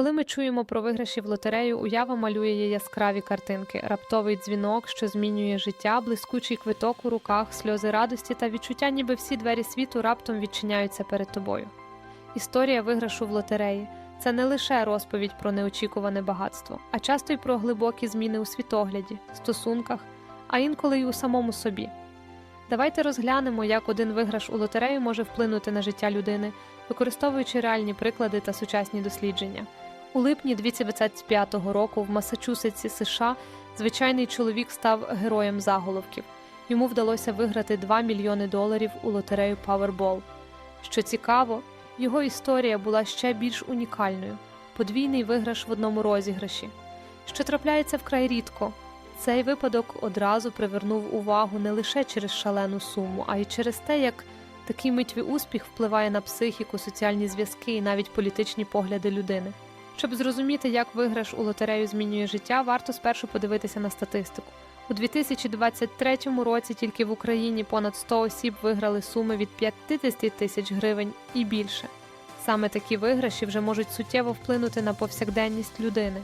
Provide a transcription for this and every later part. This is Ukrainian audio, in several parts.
Коли ми чуємо про виграші в лотерею, уява малює яскраві картинки, раптовий дзвінок, що змінює життя, блискучий квиток у руках, сльози радості та відчуття, ніби всі двері світу раптом відчиняються перед тобою. Історія виграшу в лотереї це не лише розповідь про неочікуване багатство, а часто й про глибокі зміни у світогляді, стосунках, а інколи й у самому собі. Давайте розглянемо, як один виграш у лотерею може вплинути на життя людини, використовуючи реальні приклади та сучасні дослідження. У липні 2025 року в Масачусетсі, США, звичайний чоловік став героєм заголовків. Йому вдалося виграти 2 мільйони доларів у лотерею Powerball. Що цікаво, його історія була ще більш унікальною подвійний виграш в одному розіграші, що трапляється вкрай рідко. Цей випадок одразу привернув увагу не лише через шалену суму, а й через те, як такий митвий успіх впливає на психіку, соціальні зв'язки і навіть політичні погляди людини. Щоб зрозуміти, як виграш у лотерею змінює життя, варто спершу подивитися на статистику. У 2023 році тільки в Україні понад 100 осіб виграли суми від 50 тисяч гривень і більше. Саме такі виграші вже можуть суттєво вплинути на повсякденність людини.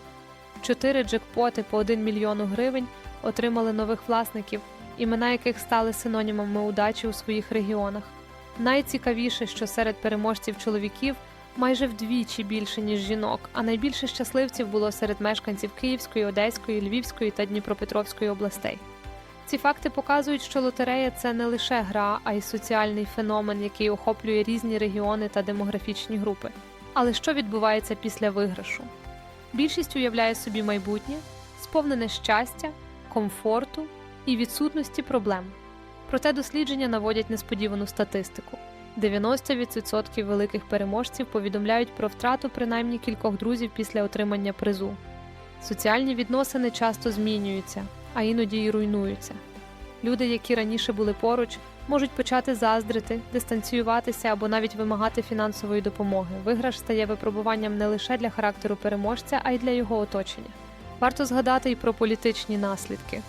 Чотири джекпоти по 1 мільйону гривень отримали нових власників, імена яких стали синонімами удачі у своїх регіонах. Найцікавіше, що серед переможців чоловіків майже вдвічі більше, ніж жінок, а найбільше щасливців було серед мешканців Київської, Одеської, Львівської та Дніпропетровської областей. Ці факти показують, що лотерея це не лише гра, а й соціальний феномен, який охоплює різні регіони та демографічні групи. Але що відбувається після виграшу? Більшість уявляє собі майбутнє, сповнене щастя, комфорту і відсутності проблем. Проте дослідження наводять несподівану статистику. 90% великих переможців повідомляють про втрату принаймні кількох друзів після отримання призу. Соціальні відносини часто змінюються, а іноді й руйнуються. Люди, які раніше були поруч, можуть почати заздрити, дистанціюватися або навіть вимагати фінансової допомоги. Виграш стає випробуванням не лише для характеру переможця, а й для його оточення. Варто згадати й про політичні наслідки.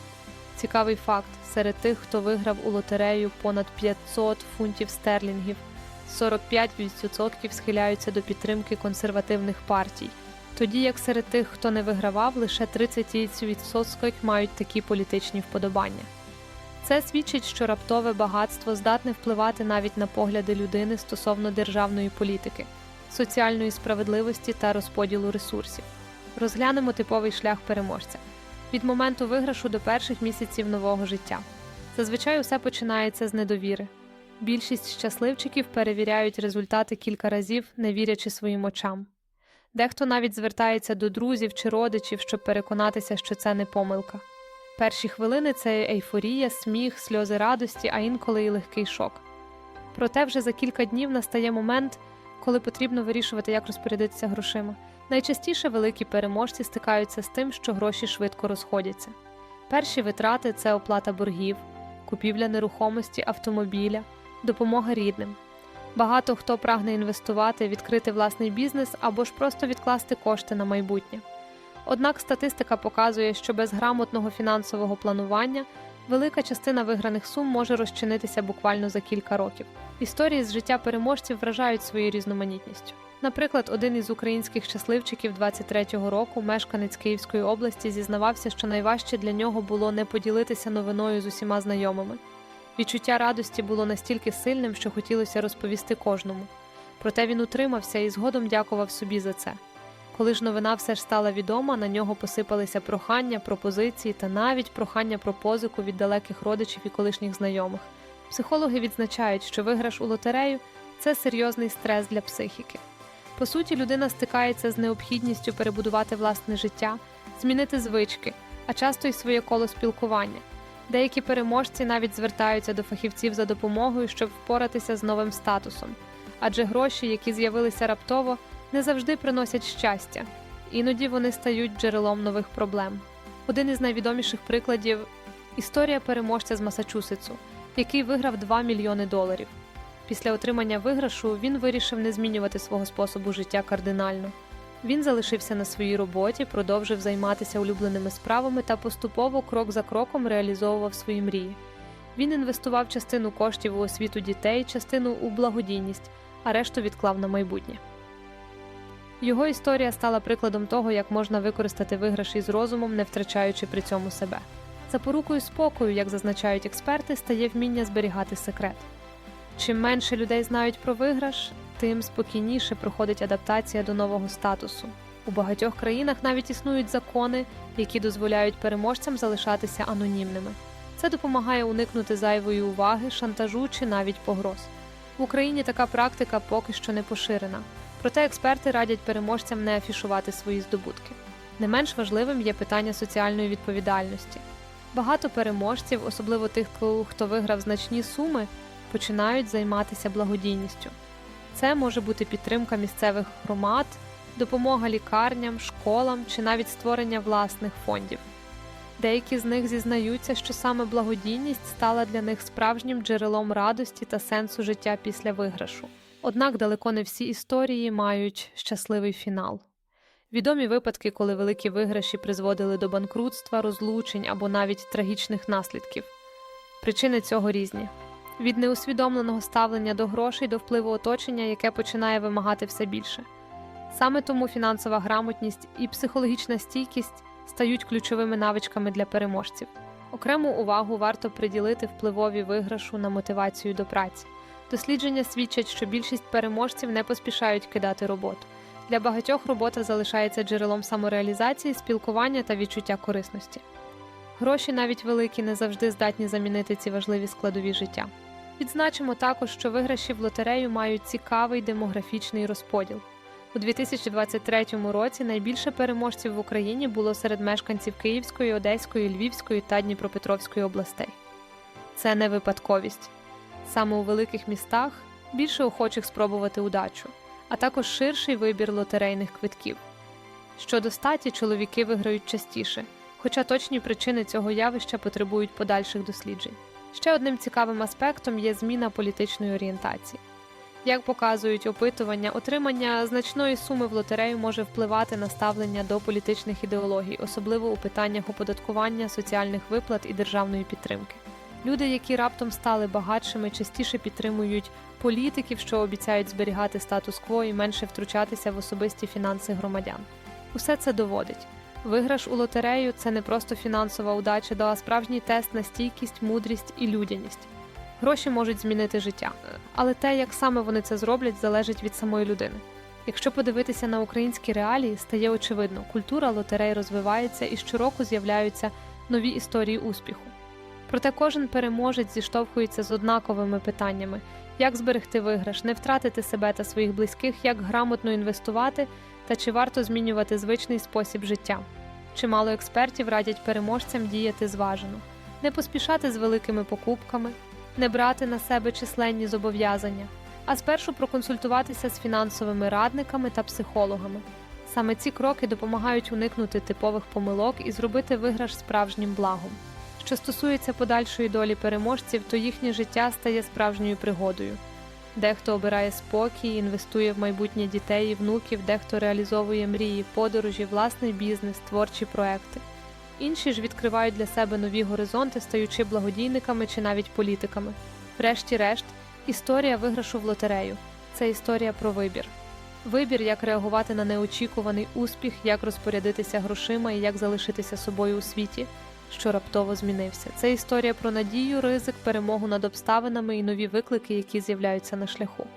Цікавий факт: серед тих, хто виграв у лотерею понад 500 фунтів стерлінгів, 45% схиляються до підтримки консервативних партій, тоді як серед тих, хто не вигравав, лише 30% мають такі політичні вподобання. Це свідчить, що раптове багатство здатне впливати навіть на погляди людини стосовно державної політики, соціальної справедливості та розподілу ресурсів. Розглянемо типовий шлях переможця від моменту виграшу до перших місяців нового життя. Зазвичай усе починається з недовіри. Більшість щасливчиків перевіряють результати кілька разів, не вірячи своїм очам. Дехто навіть звертається до друзів чи родичів, щоб переконатися, що це не помилка. Перші хвилини це ейфорія, сміх, сльози радості, а інколи й легкий шок. Проте вже за кілька днів настає момент, коли потрібно вирішувати, як розпорядитися грошима. Найчастіше великі переможці стикаються з тим, що гроші швидко розходяться. Перші витрати це оплата боргів, купівля нерухомості, автомобіля, допомога рідним. Багато хто прагне інвестувати, відкрити власний бізнес або ж просто відкласти кошти на майбутнє. Однак статистика показує, що без грамотного фінансового планування велика частина виграних сум може розчинитися буквально за кілька років. Історії з життя переможців вражають своєю різноманітністю. Наприклад, один із українських щасливчиків 23-го року, мешканець Київської області, зізнавався, що найважче для нього було не поділитися новиною з усіма знайомими. Відчуття радості було настільки сильним, що хотілося розповісти кожному. Проте він утримався і згодом дякував собі за це. Коли ж новина все ж стала відома, на нього посипалися прохання, пропозиції та навіть прохання про позику від далеких родичів і колишніх знайомих. Психологи відзначають, що виграш у лотерею це серйозний стрес для психіки. По суті, людина стикається з необхідністю перебудувати власне життя, змінити звички, а часто й своє коло спілкування. Деякі переможці навіть звертаються до фахівців за допомогою, щоб впоратися з новим статусом, адже гроші, які з'явилися раптово, не завжди приносять щастя, іноді вони стають джерелом нових проблем. Один із найвідоміших прикладів історія переможця з Масачусетсу, який виграв 2 мільйони доларів. Після отримання виграшу він вирішив не змінювати свого способу життя кардинально. Він залишився на своїй роботі, продовжив займатися улюбленими справами та поступово, крок за кроком, реалізовував свої мрії. Він інвестував частину коштів у освіту дітей, частину у благодійність, а решту відклав на майбутнє. Його історія стала прикладом того, як можна використати виграш із розумом, не втрачаючи при цьому себе. Запорукою спокою, як зазначають експерти, стає вміння зберігати секрет. Чим менше людей знають про виграш, тим спокійніше проходить адаптація до нового статусу. У багатьох країнах навіть існують закони, які дозволяють переможцям залишатися анонімними. Це допомагає уникнути зайвої уваги, шантажу чи навіть погроз. В Україні така практика поки що не поширена, проте експерти радять переможцям не афішувати свої здобутки. Не менш важливим є питання соціальної відповідальності. Багато переможців, особливо тих, хто виграв значні суми, починають займатися благодійністю. Це може бути підтримка місцевих громад, допомога лікарням, школам чи навіть створення власних фондів. Деякі з них зізнаються, що саме благодійність стала для них справжнім джерелом радості та сенсу життя після виграшу. Однак далеко не всі історії мають щасливий фінал. Відомі випадки, коли великі виграші призводили до банкрутства, розлучень або навіть трагічних наслідків. Причини цього різні: від неусвідомленого ставлення до грошей до впливу оточення, яке починає вимагати все більше. Саме тому фінансова грамотність і психологічна стійкість стають ключовими навичками для переможців. Окрему увагу варто приділити впливові виграшу на мотивацію до праці. Дослідження свідчать, що більшість переможців не поспішають кидати роботу. Для багатьох робота залишається джерелом самореалізації, спілкування та відчуття корисності. Гроші, навіть великі, не завжди здатні замінити ці важливі складові життя. Відзначимо також, що виграші в лотерею мають цікавий демографічний розподіл. У 2023 році найбільше переможців в Україні було серед мешканців Київської, Одеської, Львівської та Дніпропетровської областей. Це не випадковість. Саме у великих містах більше охочих спробувати удачу, а також ширший вибір лотерейних квитків. Щодо статі, чоловіки виграють частіше, хоча точні причини цього явища потребують подальших досліджень. Ще одним цікавим аспектом є зміна політичної орієнтації. Як показують опитування, отримання значної суми в лотерею може впливати на ставлення до політичних ідеологій, особливо у питаннях оподаткування, соціальних виплат і державної підтримки. Люди, які раптом стали багатшими, частіше підтримують політиків, що обіцяють зберігати статус-кво і менше втручатися в особисті фінанси громадян. Усе це доводить. Виграш у лотерею це не просто фінансова удача, а справжній тест на стійкість, мудрість і людяність. Гроші можуть змінити життя, але те, як саме вони це зроблять, залежить від самої людини. Якщо подивитися на українські реалії, стає очевидно, культура лотерей розвивається і щороку з'являються нові історії успіху. Проте кожен переможець зіштовхується з однаковими питаннями: як зберегти виграш, не втратити себе та своїх близьких, як грамотно інвестувати та чи варто змінювати звичний спосіб життя. Чимало експертів радять переможцям діяти зважено, не поспішати з великими покупками, не брати на себе численні зобов'язання, а спершу проконсультуватися з фінансовими радниками та психологами. Саме ці кроки допомагають уникнути типових помилок і зробити виграш справжнім благом. Що стосується подальшої долі переможців, то їхнє життя стає справжньою пригодою. Дехто обирає спокій, інвестує в майбутнє дітей і внуків, дехто реалізовує мрії, подорожі, власний бізнес, творчі проекти. Інші ж відкривають для себе нові горизонти, стаючи благодійниками чи навіть політиками. Врешті-решт, історія виграшу в лотерею це історія про вибір. Вибір, як реагувати на неочікуваний успіх, як розпорядитися грошима і як залишитися собою у світі, що раптово змінився. Це історія про надію, ризик, перемогу над обставинами і нові виклики, які з'являються на шляху.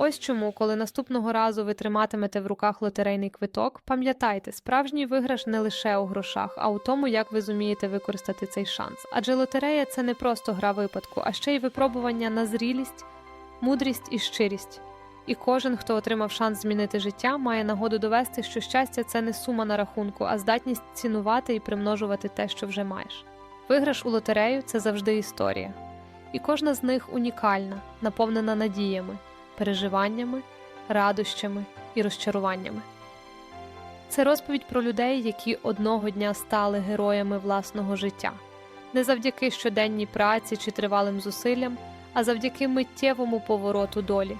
Ось чому, коли наступного разу ви триматимете в руках лотерейний квиток, пам'ятайте, справжній виграш не лише у грошах, а у тому, як ви зумієте використати цей шанс. Адже лотерея це не просто гра випадку, а ще й випробування на зрілість, мудрість і щирість. І кожен, хто отримав шанс змінити життя, має нагоду довести, що щастя це не сума на рахунку, а здатність цінувати і примножувати те, що вже маєш. Виграш у лотерею це завжди історія, і кожна з них унікальна, наповнена надіями переживаннями, радощами і розчаруваннями. Це розповідь про людей, які одного дня стали героями власного життя, не завдяки щоденній праці чи тривалим зусиллям, а завдяки миттєвому повороту долі.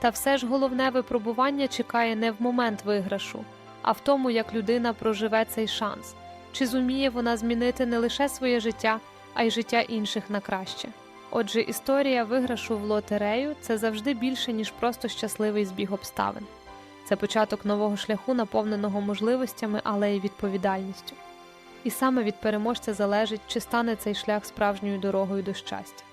Та все ж головне випробування чекає не в момент виграшу, а в тому, як людина проживе цей шанс, чи зуміє вона змінити не лише своє життя, а й життя інших на краще. Отже, історія виграшу в лотерею це завжди більше, ніж просто щасливий збіг обставин. Це початок нового шляху, наповненого можливостями, але й відповідальністю. І саме від переможця залежить, чи стане цей шлях справжньою дорогою до щастя.